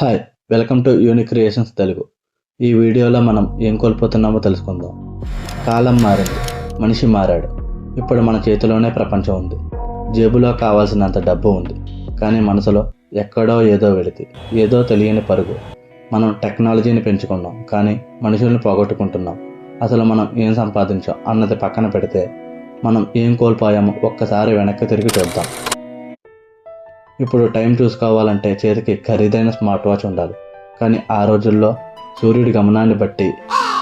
Hi welcome to unique creations Telugu ఈ వీడియోలో మనం ఏం కోల్పోతున్నామో తెలుసుకుందాం. కాలం మారింది మనిషి మారాడు. ఇప్పుడు మన చేతిలోనే ప్రపంచం ఉంది. జేబులో కావాల్సినంత డబ్బు ఉంది. కానీ మనసులో ఎక్కడో ఏదో వెళితే ఏదో తెలియని పరుగు. మనం టెక్నాలజీని పెంచుకున్నాం కానీ మనుషుల్ని పోగొట్టుకుంటున్నాం. అసలు మనం ఏం సంపాదించాం అన్నది పక్కన పెడితే మనం ఏం కోల్పోయామో ఒక్కసారి వెనక్కి తిరిగి చూద్దాం. ఇప్పుడు టైం చూసుకోవాలంటే చేతికి ఖరీదైన స్మార్ట్ వాచ్ ఉండాలి. కానీ ఆ రోజుల్లో సూర్యుడి గమనాన్ని బట్టి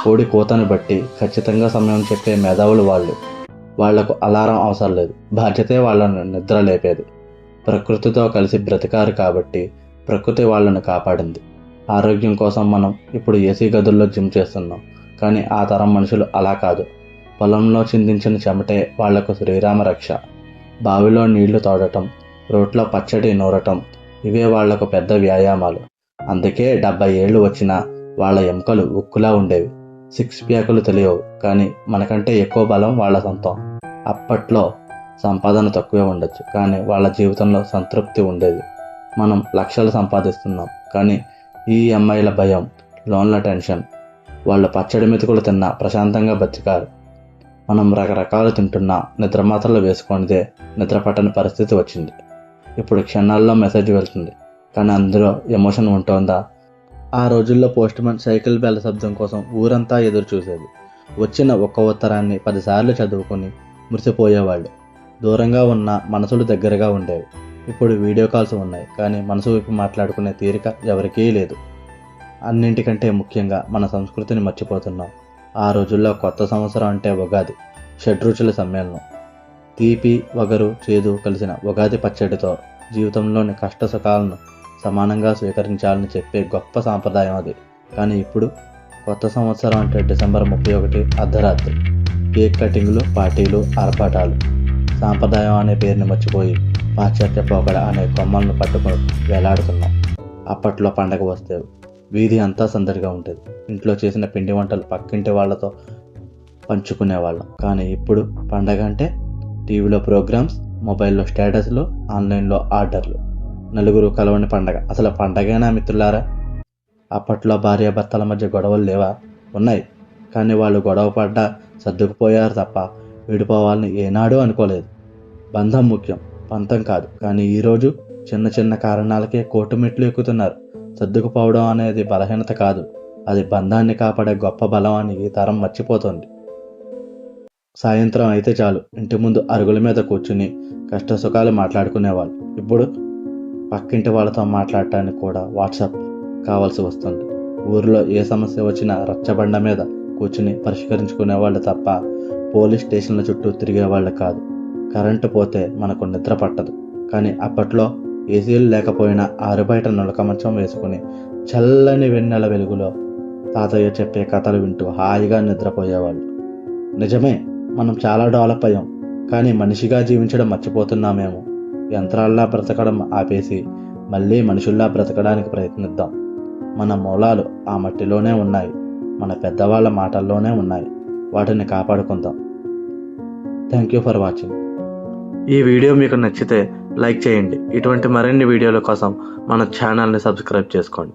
కోడి కూతని బట్టి ఖచ్చితంగా సమయం చెప్పే మేధావులు వాళ్ళు. వాళ్ళకు అలారం అవసరం లేదు. బాధ్యతే వాళ్ళను నిద్ర లేపేది. ప్రకృతితో కలిసి బ్రతికారు కాబట్టి ప్రకృతి వాళ్ళను కాపాడింది. ఆరోగ్యం కోసం మనం ఇప్పుడు ఏసీ గదుల్లో జిమ్ చేస్తున్నాం. కానీ ఆ తరం మనుషులు అలా కాదు. పొలంలో చిందించిన చెమటే వాళ్ళకు శ్రీరామ రక్ష బావిలో నీళ్ళు తోడటం రోట్లో పచ్చడి నూరటం. ఇవే వాళ్ళకు పెద్ద వ్యాయామాలు. అందుకే డెబ్బై ఏళ్ళు వచ్చినా వాళ్ళ ఎముకలు ఉక్కులా ఉండేవి. సిక్స్ ప్యాకులు తెలియవు కానీ మనకంటే ఎక్కువ బలం వాళ్ళ సొంతం. అప్పట్లో సంపాదన తక్కువే ఉండొచ్చు కానీ వాళ్ళ జీవితంలో సంతృప్తి ఉండేది. మనం లక్షలు సంపాదిస్తున్నాం కానీ ఈ అమ్మాయిల భయం లోన్ల టెన్షన్. వాళ్ళు పచ్చడి మెతుకులు తిన్నా ప్రశాంతంగా బతికారు. మనం రకరకాలు తింటున్నా నిద్ర మాత్రలు వేసుకొనిదే నిద్ర పట్టని పరిస్థితి వచ్చింది. ఇప్పుడు క్షణాల్లో మెసేజ్ వెళ్తుంది. కానీ అందులో ఎమోషన్ ఉంటుందా? ఆ రోజుల్లో పోస్ట్ మ్యాన్ సైకిల్ బెల్ల శబ్దం కోసం ఊరంతా ఎదురు చూసేది. వచ్చిన ఒక్క ఉత్తరాన్ని పదిసార్లు చదువుకొని మురిసిపోయేవాళ్ళు. దూరంగా ఉన్న మనసులు దగ్గరగా ఉండేవి. ఇప్పుడు వీడియో కాల్స్ ఉన్నాయి కానీ మనసు వైపు మాట్లాడుకునే తీరిక ఎవరికీ లేదు. అన్నింటికంటే ముఖ్యంగా మన సంస్కృతిని మర్చిపోతున్నాం. ఆ రోజుల్లో కొత్త సంవత్సరం అంటే ఉగాది షడ్రుచుల సమ్మేళనం. తీపి వగరు చేదు కలిసిన ఉగాది పచ్చడితో జీవితంలోని కష్ట సుఖాలను సమానంగా స్వీకరించాలని చెప్పే గొప్ప సాంప్రదాయం అది. కానీ ఇప్పుడు కొత్త సంవత్సరం అంటే డిసెంబర్ ముప్పై ఒకటి అర్ధరాత్రి. కేక్ కటింగ్లు పార్టీలు ఆర్భాటాలు సాంప్రదాయం అనే పేరుని మర్చిపోయి పాశ్చాత్య పోకడ అనే కొమ్మలను పట్టుకొని వేలాడుతున్నాం. అప్పట్లో పండగ వస్తే వీధి అంతా సందడిగా ఉంటుంది ఇంట్లో చేసిన పిండి వంటలు పక్కింటి వాళ్ళతో పంచుకునేవాళ్ళం. కానీ ఇప్పుడు పండగ అంటే టీవీలో ప్రోగ్రామ్స్ మొబైల్లో స్టేటస్లు ఆన్లైన్లో ఆర్డర్లు. నలుగురు కలవని పండగ. అసలు పండగేనా మిత్రులారా? అప్పట్లో భార్యాభర్తల మధ్య గొడవలు లేవా? ఉన్నాయి. కానీ వాళ్ళు గొడవ పడ్డా సర్దుకుపోయారు తప్ప విడిపోవాలని ఏనాడూ అనుకోలేదు. బంధం ముఖ్యం. పంతం కాదు. కానీ ఈరోజు చిన్న చిన్న కారణాలకే కోటు మెట్లు ఎక్కుతున్నారు. సర్దుకుపోవడం అనేది బలహీనత కాదు. అది బంధాన్ని కాపాడే గొప్ప బలం అని ఈ తరం మర్చిపోతుంది. సాయంత్రం అయితే చాలు. ఇంటి ముందు అరుగుల మీద కూర్చుని కష్ట సుఖాలు మాట్లాడుకునేవాళ్ళు. ఇప్పుడు పక్కింటి వాళ్ళతో మాట్లాడటానికి కూడా వాట్సాప్ కావాల్సి వస్తుంది. ఊరిలో ఏ సమస్య వచ్చినా రచ్చబండ మీద కూర్చుని పరిష్కరించుకునేవాళ్ళు తప్ప పోలీస్ స్టేషన్ల చుట్టూ తిరిగేవాళ్ళు కాదు. కరెంటు పోతే మనకు నిద్ర పట్టదు. కానీ అప్పట్లో ఏసీలు లేకపోయినా ఆరుబయట నులక మంచం వేసుకుని చల్లని వెన్నెల వెలుగులో తాతయ్య చెప్పే కథలు వింటూ హాయిగా నిద్రపోయేవాళ్ళు. నిజమే మనం చాలా డెవలప్ అయ్యాం. కానీ మనిషిగా జీవించడం మర్చిపోతున్నామేమో యంత్రాల్లా బ్రతకడం ఆపేసి మళ్ళీ మనుషుల్లా బ్రతకడానికి ప్రయత్నిద్దాం. మన మూలాలు ఆ మట్టిలోనే ఉన్నాయి. మన పెద్దవాళ్ళ మాటల్లోనే ఉన్నాయి. వాటిని కాపాడుకుందాం. థ్యాంక్ యూ ఫర్ వాచింగ్ ఈ వీడియో మీకు నచ్చితే లైక్ చేయండి. ఇటువంటి మరిన్ని వీడియోల కోసం మన ఛానల్ని సబ్స్క్రైబ్ చేసుకోండి.